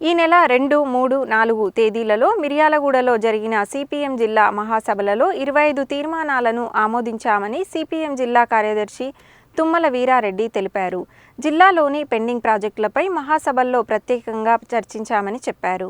ఈ నెల రెండు మూడు నాలుగు తేదీలలో మిర్యాలగూడలో జరిగిన సిపిఎం జిల్లా మహాసభలలో ఇరవై ఐదు తీర్మానాలను ఆమోదించామని సిపిఎం జిల్లా కార్యదర్శి తుమ్మల వీరారెడ్డి తెలిపారు. జిల్లాలోని పెండింగ్ ప్రాజెక్టులపై మహాసభల్లో ప్రత్యేకంగా చర్చించామని చెప్పారు.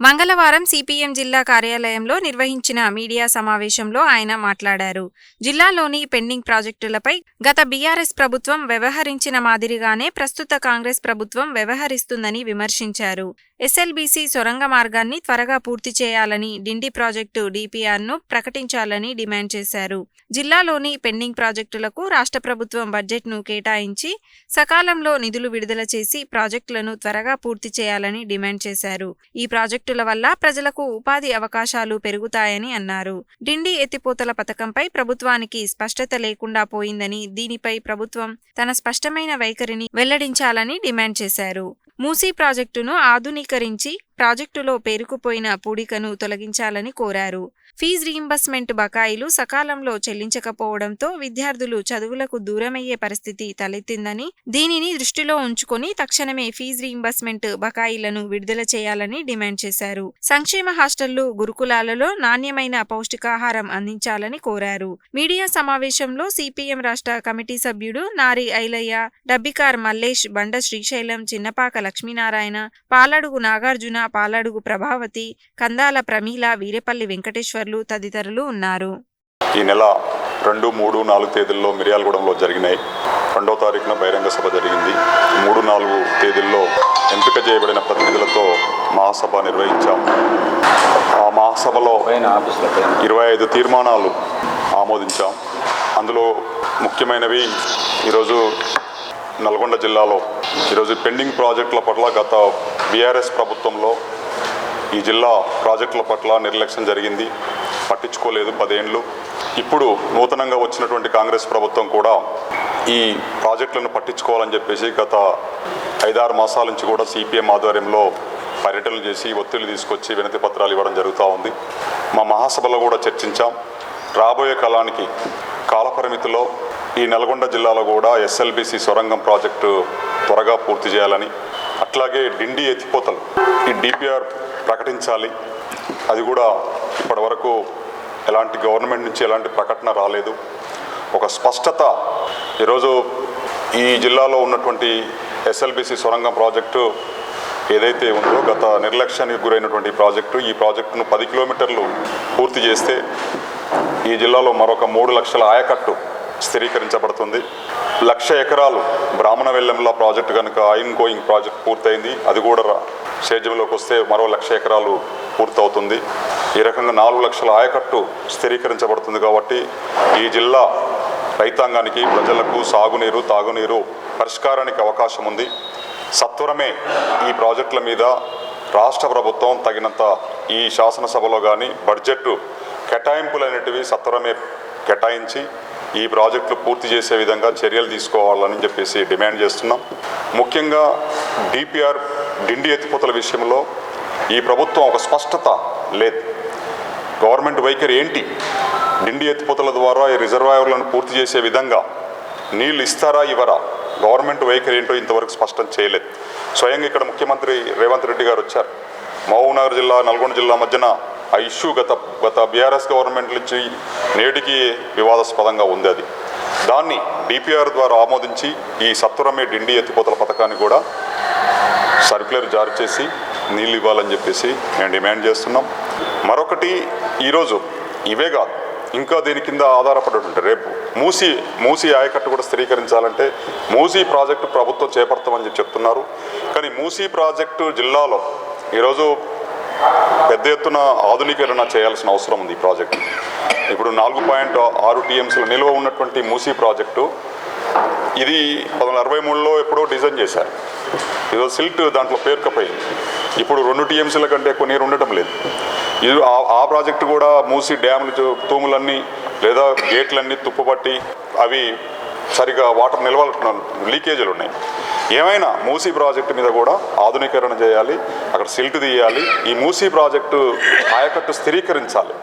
మంగళవారం సిపిఎం జిల్లా కార్యాలయంలో నిర్వహించిన మీడియా సమావేశంలో ఆయన మాట్లాడారు. జిల్లాలోని పెండింగ్ ప్రాజెక్టులపై గత బీఆర్ఎస్ ప్రభుత్వం వ్యవహరించిన మాదిరిగానే ప్రస్తుత కాంగ్రెస్ ప్రభుత్వం వ్యవహరిస్తుందని విమర్శించారు. ఎస్ఎల్బీసీ సొరంగ మార్గాన్ని త్వరగా పూర్తి చేయాలని డిండి ప్రాజెక్టు డిపిఆర్ను ప్రకటించాలని డిమాండ్ చేశారు. జిల్లాలోని పెండింగ్ ప్రాజెక్టులకు రాష్ట్ర ప్రభుత్వం బడ్జెట్ను కేటాయించి సకాలంలో నిధులు విడుదల చేసి ప్రాజెక్టులను త్వరగా పూర్తి చేయాలని డిమాండ్ చేశారు. ఈ ప్రాజెక్టుల వల్ల ప్రజలకు ఉపాధి అవకాశాలు పెరుగుతాయని అన్నారు. డిండి ఎత్తిపోతల పథకంపై ప్రభుత్వానికి స్పష్టత లేకుండా పోయిందని దీనిపై ప్రభుత్వం తన స్పష్టమైన వైఖరిని వెల్లడించాలని డిమాండ్ చేశారు. మూసీ ప్రాజెక్టును ఆధునీకరించి ప్రాజెక్టులో పేరుకుపోయిన పూడికను తొలగించాలని కోరారు. ఫీజు రీయింబర్స్మెంట్ బకాయిలు సకాలంలో చెల్లించకపోవడంతో విద్యార్థులు చదువులకు దూరమయ్యే పరిస్థితి తలెత్తిందని దీనిని దృష్టిలో ఉంచుకొని తక్షణమే ఫీజు రీయింబర్స్మెంట్ బకాయిలను విడుదల చేయాలని డిమాండ్ చేశారు. సంక్షేమ హాస్టళ్ళు గురుకులాలలో నాణ్యమైన పౌష్టికాహారం అందించాలని కోరారు. మీడియా సమావేశంలో సిపిఎం రాష్ట్ర కమిటీ సభ్యుడు నారి ఐలయ్య డబ్బికార్ మల్లేష్ బండ శ్రీశైలం చిన్నపాక లక్ష్మీనారాయణ పాలడుగు నాగార్జున పాలడుగు ప్రభావతి కందాల ప్రమీల వీరేపల్లి వెంకటేశ్వర్లు తదితరులు ఉన్నారు. ఈ నెల రెండు మూడు నాలుగు తేదీల్లో మిర్యాలగూడెంలో జరిగినాయి. రెండో తారీఖున బహిరంగ సభ జరిగింది. మూడు నాలుగు తేదీల్లో ఎంపిక చేయబడిన ప్రతినిధులతో మహాసభ నిర్వహించాం. ఆ మహాసభలో ఇరవై ఐదు తీర్మానాలు ఆమోదించాం. అందులో ముఖ్యమైనవి ఈరోజు నల్గొండ జిల్లాలో ఈరోజు పెండింగ్ ప్రాజెక్టుల పట్ల గత బీఆర్ఎస్ ప్రభుత్వంలో ఈ జిల్లా ప్రాజెక్టుల పట్ల నిర్లక్ష్యం జరిగింది. పట్టించుకోలేదు పదేండ్లు. ఇప్పుడు నూతనంగా వచ్చినటువంటి కాంగ్రెస్ ప్రభుత్వం కూడా ఈ ప్రాజెక్టులను పట్టించుకోవాలని చెప్పేసి గత ఐదారు మాసాల నుంచి కూడా సిపిఎం ఆధ్వర్యంలో పర్యటనలు చేసి ఒత్తిళ్ళు తీసుకొచ్చి వినతి పత్రాలు ఇవ్వడం జరుగుతూ ఉంది. మా మహాసభలో కూడా చర్చించాం. రాబోయే కాలానికి కాలపరిమితిలో ఈ నల్గొండ జిల్లాలో కూడా ఎస్ఎల్బిసి సొరంగం ప్రాజెక్టు త్వరగా పూర్తి చేయాలని అట్లాగే డిండి ఎత్తిపోతలు. ఈ డిపిఆర్ ప్రకటించాలి. అది కూడా ఇప్పటి వరకు ఎలాంటి గవర్నమెంట్ నుంచి ఎలాంటి ప్రకటన రాలేదు. ఒక స్పష్టత ఈరోజు ఈ జిల్లాలో ఉన్నటువంటి ఎస్ఎల్బిసి సొరంగం ప్రాజెక్టు ఏదైతే ఉందో గత నిర్లక్ష్యానికి గురైనటువంటి ప్రాజెక్టు ఈ ప్రాజెక్టును పది కిలోమీటర్లు పూర్తి చేస్తే ఈ జిల్లాలో మరొక మూడు లక్షల ఆయకట్టు స్థిరీకరించబడుతుంది. లక్ష ఎకరాలు బ్రాహ్మణ వెల్లెంల ప్రాజెక్టు కనుక ఐన్ గోయింగ్ ప్రాజెక్ట్ పూర్తయింది. అది కూడా రా- సేద్యంలోకి వస్తే మరో లక్ష ఎకరాలు పూర్తవుతుంది. ఈ రకంగా నాలుగు లక్షల ఆయకట్టు స్థిరీకరించబడుతుంది కాబట్టి ఈ జిల్లా రైతాంగానికి ప్రజలకు సాగునీరు తాగునీరు పరిష్కారానికి అవకాశం ఉంది. సత్వరమే ఈ ప్రాజెక్టుల మీద రాష్ట్ర ప్రభుత్వం తగినంత ఈ శాసనసభలో కానీ బడ్జెట్ కేటాయింపులు అనేటివి సత్వరమే కేటాయించి ఈ ప్రాజెక్టులు పూర్తి చేసే విధంగా చర్యలు తీసుకోవాలని చెప్పేసి డిమాండ్ చేస్తున్నాం. ముఖ్యంగా డిపిఆర్ డిండి ఎత్తిపోతల విషయంలో ఈ ప్రభుత్వం ఒక స్పష్టత లేదు. గవర్నమెంట్ వైఖరి ఏంటి? డిండి ఎత్తిపోతల ద్వారా ఈ రిజర్వాయర్లను పూర్తి చేసే విధంగా నీళ్ళు ఇస్తారా ఇవ్వరా? గవర్నమెంట్ వైఖరి ఏంటో ఇంతవరకు స్పష్టం చేయలేదు. స్వయంగా ఇక్కడ ముఖ్యమంత్రి రేవంత్ రెడ్డి గారు వచ్చారు. మహబూబ్నగర్ జిల్లా నల్గొండ జిల్లా మధ్యన ఆ ఇష్యూ గత గత బీఆర్ఎస్ గవర్నమెంట్ నుంచి నేటికి వివాదాస్పదంగా ఉంది అది. దాన్ని డిపిఆర్ ద్వారా ఆమోదించి ఈ సత్వరమే డిండి ఎత్తిపోతల పథకాన్ని కూడా సర్క్యులర్ జారీ చేసి నీళ్ళు ఇవ్వాలని చెప్పేసి మేము డిమాండ్ చేస్తున్నాం. మరొకటి ఈరోజు ఇవే కాదు ఇంకా దీని కింద ఆధారపడి రేపు మూసి మూసి ఆయకట్టు కూడా స్థిరీకరించాలంటే మూసీ ప్రాజెక్టు ప్రభుత్వం చేపడతామని చెప్పి చెప్తున్నారు. కానీ మూసీ ప్రాజెక్టు జిల్లాలో ఈరోజు పెద్ద ఎత్తున ఆధునీకరణ చేయాల్సిన అవసరం ఉంది ఈ ప్రాజెక్టు. ఇప్పుడు నాలుగు పాయింట్ ఆరు టీఎంసీల నిల్వ ఉన్నటువంటి మూసీ ప్రాజెక్టు ఇది పంతొమ్మిది అరవై మూడులో ఎప్పుడో డిజైన్ చేశారు. ఇదో సిల్ట్ దాంట్లో పేరుకపోయింది. ఇప్పుడు రెండు టీఎంసీల కంటే ఎక్కువ నీరు ఉండటం లేదు. ఇది ఆ- ఆ ప్రాజెక్టు కూడా మూసి డ్యాములు తూములన్నీ లేదా గేట్లన్నీ తుప్పుపట్టి అవి సరిగా వాటర్ నిల్వ లీకేజీలు ఉన్నాయి. ఏమైనా మూసీ ప్రాజెక్టు మీద కూడా ఆధునీకరణ చేయాలి అక్కడ సిల్ట్ తీయాలి ఈ మూసీ ప్రాజెక్టు ఆయకట్టు స్థిరీకరించాలి.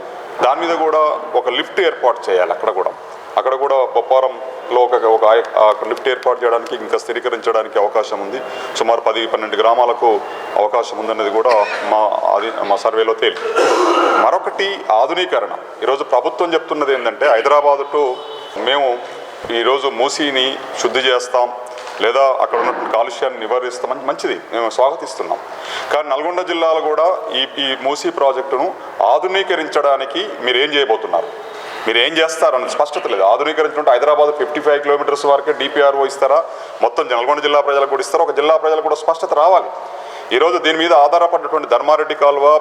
దాని మీద కూడా ఒక లిఫ్ట్ ఏర్పాటు చేయాలి అక్కడ కూడా. అక్కడ కూడా బొప్పారంలో ఒక ఒక లిఫ్ట్ ఏర్పాటు చేయడానికి ఇంకా స్థిరీకరించడానికి అవకాశం ఉంది. సుమారు పది పన్నెండు గ్రామాలకు అవకాశం ఉందన్నది కూడా మా అది మా సర్వేలో తేలి మరొకటి ఆధునీకరణ. ఈరోజు ప్రభుత్వం చెప్తున్నది ఏంటంటే హైదరాబాదు టు మేము ఈరోజు మూసీని శుద్ధి చేస్తాం లేదా అక్కడ ఉన్నటువంటి కాలుష్యాన్ని నివారిస్తామని మంచిది. మేము స్వాగతిస్తున్నాం. కానీ నల్గొండ జిల్లాలో కూడా ఈ ఈ మూసీ ప్రాజెక్టును ఆధునీకరించడానికి మీరు ఏం చేయబోతున్నారు? మీరు ఏం చేస్తారని స్పష్టత లేదు. ఆధునీకరించుకుంటే హైదరాబాద్ ఫిఫ్టీ ఫైవ్ కిలోమీటర్స్ వరకే డిపిఆర్ఓ ఇస్తారా? మొత్తం నల్గొండ జిల్లా ప్రజలకు కూడా ఇస్తారా? ఒక జిల్లా ప్రజలకు కూడా స్పష్టత రావాలి. ఈరోజు దీని మీద ఆధారపడినటువంటి ధర్మారెడ్డి కాలువ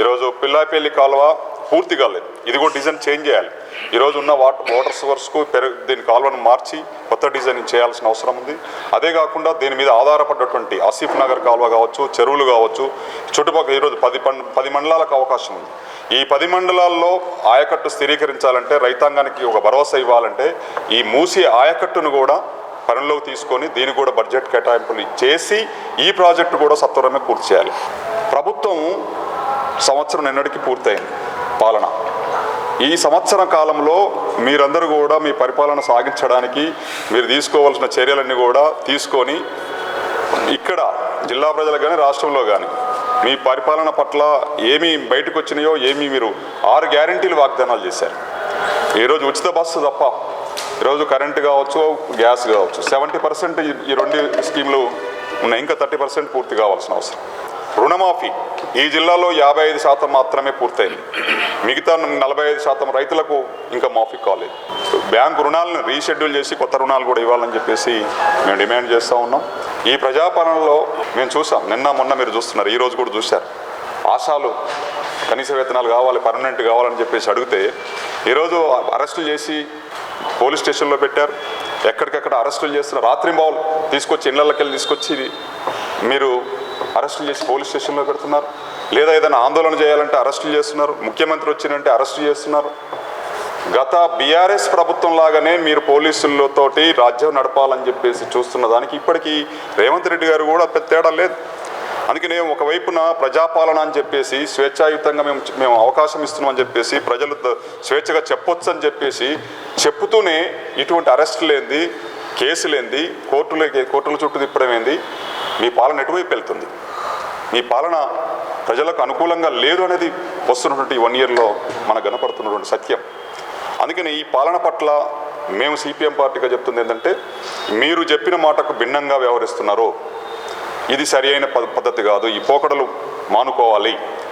ఈరోజు పిల్లాపల్లి కాలువ పూర్తి కాలేదు. ఇది కూడా డిజైన్ చేంజ్ చేయాలి. ఈరోజు ఉన్న వాటర్ వాటర్ సోర్స్కు పెరుగు దీని కాలువను మార్చి కొత్త డిజైనింగ్ చేయాల్సిన అవసరం ఉంది. అదే కాకుండా దీని మీద ఆధారపడినటువంటి ఆసిఫ్ నగర్ కాలువ కావచ్చు చెరువులు కావచ్చు చుట్టుపక్కల ఈరోజు పది పది మండలాలకు అవకాశం ఉంది. ఈ పది మండలాల్లో ఆయకట్టు స్థిరీకరించాలంటే రైతాంగానికి ఒక భరోసా ఇవ్వాలంటే ఈ మూసి ఆయకట్టును కూడా పనిలోకి తీసుకొని దీనికి కూడా బడ్జెట్ కేటాయింపులు చేసి ఈ ప్రాజెక్టు కూడా సత్వరమే పూర్తి చేయాలి. ప్రభుత్వం సంవత్సరం నిన్నటికి పూర్తయింది. పాలన. ఈ సంవత్సరం కాలంలో మీరందరూ కూడా మీ పరిపాలన సాగించడానికి మీరు తీసుకోవాల్సిన చర్యలన్నీ కూడా తీసుకొని ఇక్కడ జిల్లా ప్రజలు కానీ రాష్ట్రంలో కానీ మీ పరిపాలన పట్ల ఏమి బయటకు వచ్చినాయో ఏమి మీరు ఆరు గ్యారంటీలు వాగ్దానాలు చేశారు. ఈరోజు ఉచిత బస్సు తప్ప ఈరోజు కరెంటు కావచ్చు గ్యాస్ కావచ్చు సెవెంటీ పర్సెంట్ ఈ రెండు స్కీమ్లు ఉన్నాయి. ఇంకా థర్టీ పర్సెంట్ పూర్తి కావాల్సిన అవసరం. రుణమాఫీ. ఈ జిల్లాలో యాభై ఐదు శాతం మాత్రమే పూర్తయింది. మిగతా నలభై ఐదు శాతం రైతులకు ఇంకా మాఫీ కాలేదు. బ్యాంకు రుణాలను రీషెడ్యూల్ చేసి కొత్త రుణాలు కూడా ఇవ్వాలని చెప్పేసి మేము డిమాండ్ చేస్తూ ఉన్నాం. ఈ ప్రజాపాలనలో మేము చూసాం. నిన్న మొన్న మీరు చూస్తున్నారు. ఈరోజు కూడా చూశారు. ఆశాలు కనీస వేతనాలు కావాలి పర్మనెంట్ కావాలని చెప్పేసి అడిగితే ఈరోజు అరెస్టులు చేసి పోలీస్ స్టేషన్లో పెట్టారు. ఎక్కడికక్కడ అరెస్టులు రాత్రి రాత్రింబావులు తీసుకొచ్చి ఇళ్ళకెళ్ళి తీసుకొచ్చి మీరు అరెస్టులు చేసి పోలీస్ స్టేషన్లో పెడుతున్నారు. లేదా ఏదైనా ఆందోళన చేయాలంటే అరెస్టులు చేస్తున్నారు ముఖ్యమంత్రి వచ్చినంటే అరెస్టు చేస్తున్నారు. గత బీఆర్ఎస్ ప్రభుత్వం లాగానే మీరు పోలీసులతోటి రాజ్యం నడపాలని చెప్పేసి చూస్తున్న దానికి ఇప్పటికీ రేవంత్ రెడ్డి గారు కూడా పెద్ద తేడా లేదు. అందుకనే ఒకవైపున ప్రజాపాలన అని చెప్పేసి స్వేచ్ఛాయుతంగా మేము మేము అవకాశం ఇస్తున్నామని చెప్పేసి ప్రజలు స్వేచ్ఛగా చెప్పొచ్చు అని చెప్పేసి చెప్పుతూనే ఇటువంటి అరెస్ట్ ఏంది కేసు ఏంది కోర్టుల కోర్టుల చుట్టూ తిప్పడం ఏంది? మీ పాలన ఎటువైపు వెళ్తుంది? మీ పాలన ప్రజలకు అనుకూలంగా లేదు అనేది వస్తున్నటువంటి వన్ ఇయర్లో మనకు కనపడుతున్నటువంటి సత్యం. అందుకని ఈ పాలన పట్ల మేము సిపిఎం పార్టీగా చెప్తుంది ఏంటంటే మీరు చెప్పిన మాటకు భిన్నంగా వ్యవహరిస్తున్నారు ఇది సరి అయిన ప- పద్ధతి కాదు. ఈ పోకడలు మానుకోవాలి.